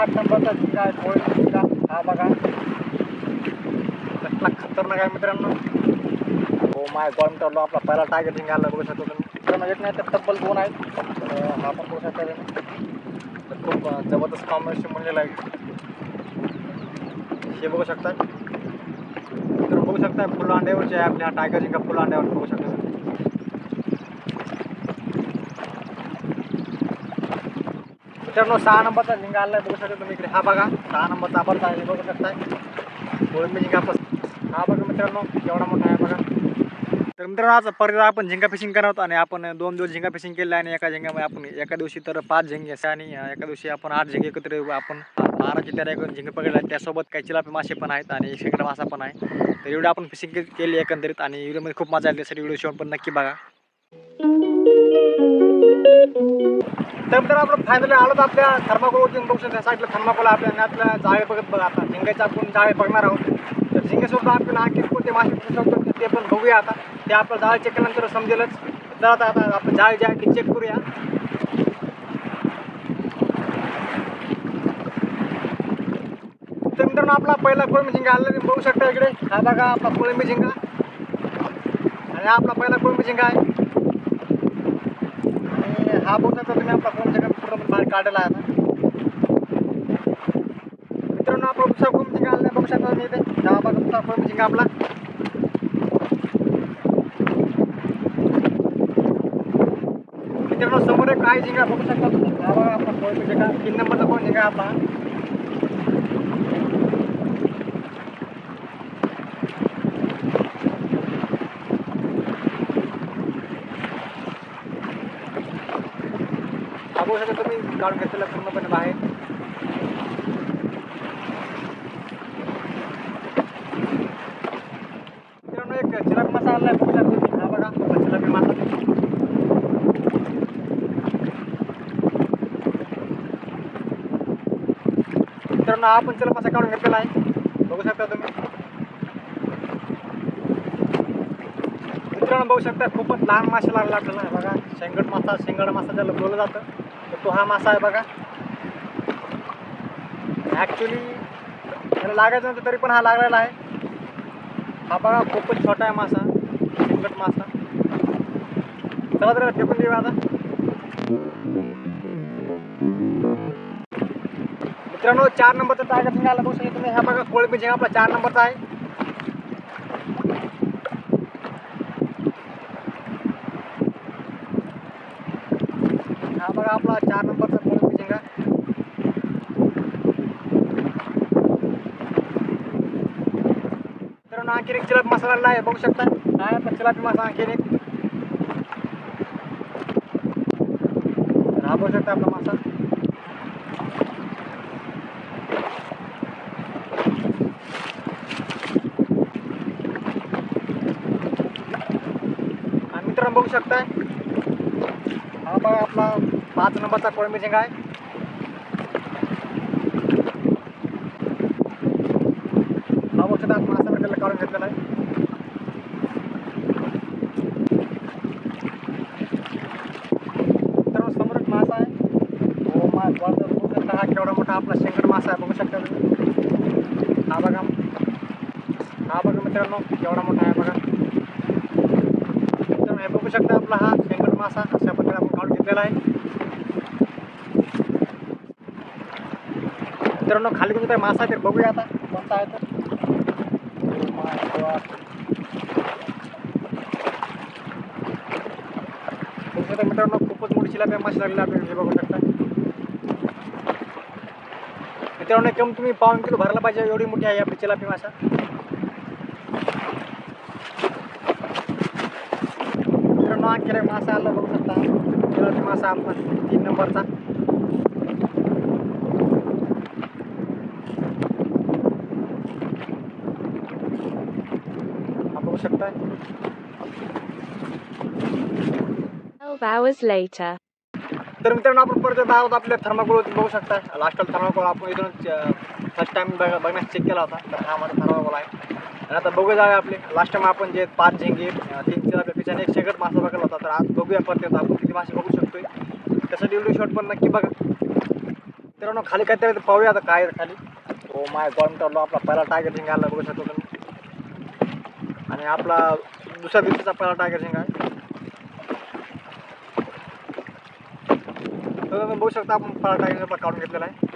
आठ नंबरचा झिंगा आहे कोळी झिंगा हा बघा. कसला खतरनाक आहे मित्रांनो. हो माय गॉड मित्रांनो आपला पहिला टायगर झिंगा आला बघू शकतो तुम्ही. मित्रांनो एक नाही तर तब्बल दोन आहेत. हा पण बघू शकता तर खूप जबरदस्त कॉम्बिनेशन बनलेलं आहे. हे बघू शकता. तर बघू शकता फुलांड्यावरचे आहे आपल्या टायगर झिंगा फुलांड्यावर बघू शकता तुम्ही. मित्रांनो सहा नंबरचा झिंगा आला बघू शकता तुम्ही इकडे. हा बघा सहा नंबरचा आपण आहे बघू शकताय. कोळंबी झिंगा पण हा बघा मित्रांनो एवढा मोठा आहे बघा. तर मित्रांनो आज परत आपण झिंगा फिशिंग करत होतो आणि आपण दोन दिवस झिंगा फिशिंग केलं आणि एका झिंगामध्ये आपण एका दिवशी तर पाच झिंगे असे आणि एका दिवशी आपण आठ झिंगे एकत्र आपण बारा तेरा एक झिंगे पकडले. त्यासोबत काही चिलापी मासे पण आहेत आणि शेकडा मासा पण आहे. तर एवढं आपण फिशिंग केली एकंदरीत आणि व्हिडिओमध्ये खूप मजा आली. त्यासाठी व्हिडिओ शेवट पण नक्की बघा. तर आपण फायनली आलो तर आपल्या थर्माकोल बघू शकतो त्या साईडला थर्माकोल आपल्या आपल्या जाळे बघत बघा आता. झिंगाचे आपण जाळे बघणार आहोत. तर झिंगेसोबत आपण आणखी कोणते मासे पकडू शकतो ते पण बघूया आता. ते आपलं जाळे चेक केल्यानंतर समजेलच. तर आता आता आपलं जाळे जे आहे ते चेक करूया. तर मित्रांनो आपला पहिला कोळंबी झिंगा आलेला तुम्ही बघू शकता इकडे. हा बघा आपला कोळंबी झिंगा. आणि आपला पहिला कोळंबी झिंगा आहे. हा बघू तर तुम्ही आपला फोन झिंगा पूर्ण बाहेर काढलेला आहे ना मित्रांनो आपला दुसरा फोन झिंगा आला आहे, बघू शकता तुम्ही इथे हा बघा दुसरा फोन झिंगा आपला मित्रांनो समोर काय आहे बघू शकता तुम्ही दहा बघा आपला फोन झिंगा तीन नंबरचा फोन झिंगा आपला हा तुम्ही काढून घेतलेलं पूर्णपणे बाहेर? मित्रांनो एक मासा हा बघा. चिलक मासा मित्रांनो हा पण चिला मासा काढून घेतलेला आहे. बघू शकता तुम्ही. मित्रांनो बघू शकता खूपच लहान मासे लागला आपल्याला बघा शेंगट मासा शेंगड मासा ज्याला बोललं जातं. तो हा मासा आहे बघा. ॲक्च्युली त्याला लागायचं नव्हतं तरी पण हा लागलेला आहे. हा बघा खूपच छोटा आहे मासा. शेंगट मासा. चला तर फेकून देऊ आता. मित्रांनो चार नंबरचा टायगर झिंगा आला बघू शकता तुम्ही हा बघा कोळंबी झिंगा आपला चार नंबरचा आहे. हा बघा आपला चार नंबरचा कोळंबी झिंगा मित्रांनो आणखी एक चिलापी मसाला आहे बघू शकता काय आता चिलापी मासा आणखी एक हा बघू शकता आपला मासा आणि मित्रांनो बघू शकताय हा। बघा आपला पाच नंबरचा कोळंबी झिंगा आहे. हा बघू शकता मासा भेटायला काढून घेतलेला आहे. तर समोर एक मासा आहे. हो मा वर हा केवढा मोठा आपला शेंगड मासा आहे बघू शकता तुम्ही. हा बघा. हा बघा मित्रांनो केवढा मोठा आहे बघा. तर हे बघू शकता आपला हा शेंगड मासा अशा प्रकारे आपण काढून घेतलेला आहे. मित्रांनो खाली कोणता मासा आहे तर बघूया आता. कोणता आहे तर. मित्रांनो खूपच मोठी शिलापी मासे लागलेली आपल्याला हे बघू शकता. मित्रांनो कम तुम्ही पाऊन किलो भरला पाहिजे एवढी मोठी आहे आपली चिलापी मासा. मित्रांनो आणखी केला मासा आला बघू शकता. चिलापी मासा आपला तीन नंबरचा हा बघू शकताय 12 hours later. तर मित्रांनो आपण परत येत आहोत आपल्या थर्माकोल बघू शकता लास्ट थर्माकोल आपण इथून फर्स्ट टाइम बघ बघण्यास चेक केला होता. तर हा माझा थर्माकोल आहे. आणि आता बघू जाऊया आपले. लास्ट टाइम आपण जे पाच झेंगे तीन चार पिछाने एक शेकट मासा बघायला होता. तर आज बघूया परत येतो आपण किती मासे बघू शकतोय. त्यासाठी व्हिडिओ शॉट पण नक्की बघा. मित्रांनो खाली काय तरी पाहूया आता काय आहे खाली. हो माय गॉन मित्रांनो आपला पहिला टायगर झिंगा आला बघू शकतो तुम्ही. आणि आपला दुसऱ्या दिवशीचा पहिला टायगर झिंगा आहे. तर बघू शकता आपण फळा टायगर काढून घेतलेला आहे.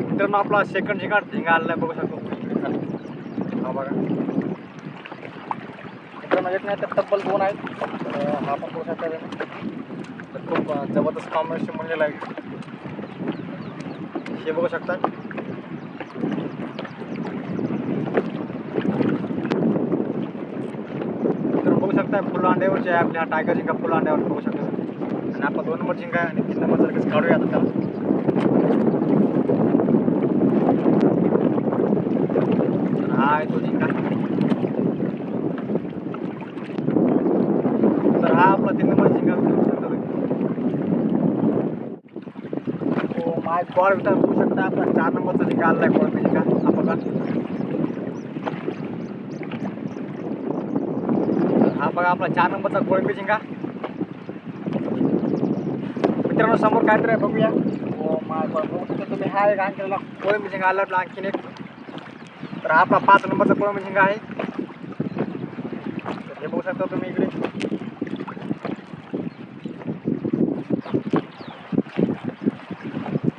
मित्रांनो आपला सेकंड सेकंड झिंगा आलेला आहे बघू शकतो. हा बघा. मित्रांनो येत नाही तर तब्बल दोन आहेत. हा पण बघू शकता तर खूप जबरदस्त कॉम्बिनेशन म्हणलेलं आहे हे बघू शकता तर बघू शकता फुल अंड्यावरचे आहे आपल्या टायगर झिंगा फुल अंड्यावर बघू शकता आणि आपला दोन नंबर झिंगा आणि तीन नंबर सारखंच काढूया आता त्याला. तर हा तो झिंगा तर हा आपला तीन नंबर झिंगा बघू शकतो हो माय कॉल बघू शकता. आपला चार नंबरचा झिंगा आला आहे कोळंबी झिंगा आपण बघा आपला चार नंबरचा कोळंबी झिंगा मित्रांनो समोर काहीतरी आहे बघूया. हो तुम्ही. हा एक आणखीला कोळंबी झिंगा आला आपला आणखीन एक. तर आपला पाच नंबरचा कोळंबी झिंगा आहे. तर हे बघू शकता तुम्ही इकडे.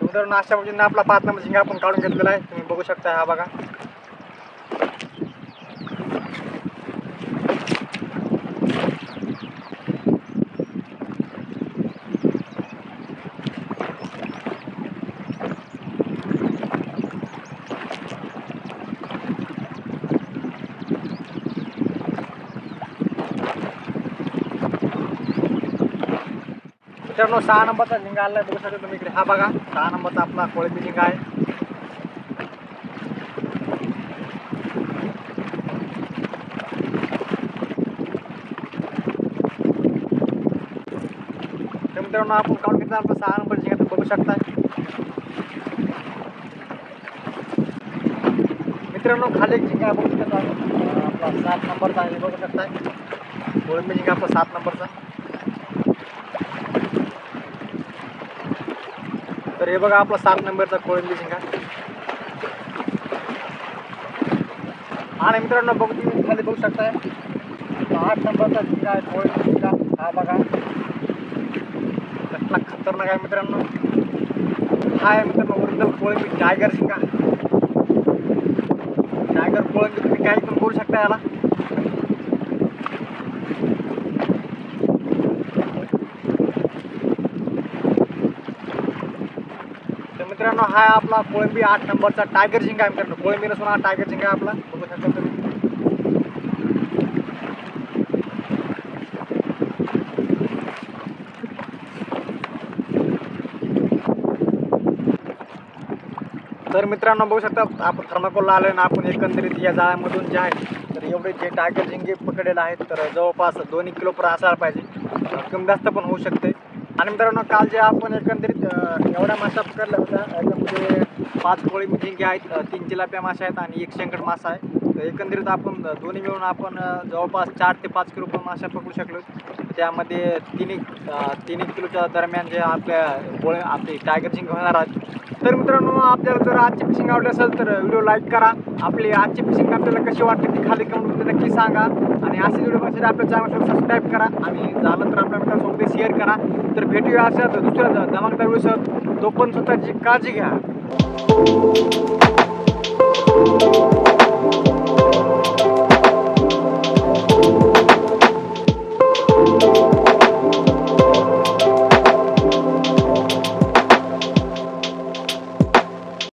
मित्रांनो अशा पद्धतीने आपला पाच नंबर झिंगा आपण काढून घेतलेला आहे. तुम्ही बघू शकता हा बघा. मित्रांनो सहा नंबरचा झिंगा आला आहे बघू शकता तुम्ही इकडे हा बघा. सहा नंबरचा आपला कोळंबी झिंगा आहे. तर मित्रांनो आपण काढून घेतला आपला सहा नंबर झिंगा तुम्ही बघू शकता. मित्रांनो खाली एक झिंगा आहे, बघू शकता. आपला सात नंबरचा आहे बघू शकताय. कोळंबी झिंगा आपला सात नंबरचा. तर हे बघा आपला सात नंबरचा कोळंबी झिंगा आणि मित्रांनो बघू तुम्ही खाली बघू शकताय. आठ नंबरचा झिंगा आहे कोळंबी झिंगा हा बघा. कसला खतरनाक आहे मित्रांनो. हा आहे मित्रांनो ओरिजिनल कोळंबी टायगर झिंगा टायगर कोळंबी तुम्ही काही पण करू शकता याला तर मित्रांनो हा आपला कोळंबी आठ नंबरचा टायगर झिंगा आहे मित्रांनो. कोळंबी नसून हा टायगर झिंगा आहे आपला. बघू शकता तुम्ही. तर मित्रांनो बघू शकता आपण थर्माकोलला आलो ना आपण एकंदरीत या जाळ्यामधून जे आहे तर एवढे जे टायगर झिंगे पकडलेले आहेत तर जवळपास दोन किलो पर असायला पाहिजे. कमी जास्त पण होऊ शकते. आणि मित्रांनो काल जे आपण एकंदरीत एवढा एवढ्या मासा पकडला होता याच्यामध्ये पाच कोळी झिंगे आहेत तीन जिलाप्या मासे आहेत आणि एक शंकर मासा आहे. तर एकंदरीत आपण दोन्ही मिळून आपण जवळपास चार ते पाच किलो पण मासा पकडू शकलो. त्यामध्ये तीन तिन्ही किलोच्या दरम्यान जे आपल्या गोळे आपले टायगर शिंग होणार आहेत तर मित्रांनो आपल्याला जर आजची फिशिंग आवडली असेल तर व्हिडिओ लाईक करा. आपली आजची फिशिंग आपल्याला कशी वाटते ती खाली कमेंट नक्की सांगा. आणि असे व्हिडिओ पाहिजे आपल्या चॅनल सबस्क्राईब करा. आणि झालं तर आपल्या मित्रांसोबत शेअर करा. तर भेटूया अशा दुसऱ्या धमाकदार व्हिडिओसह तो पण स्वतःची काळजी घ्या.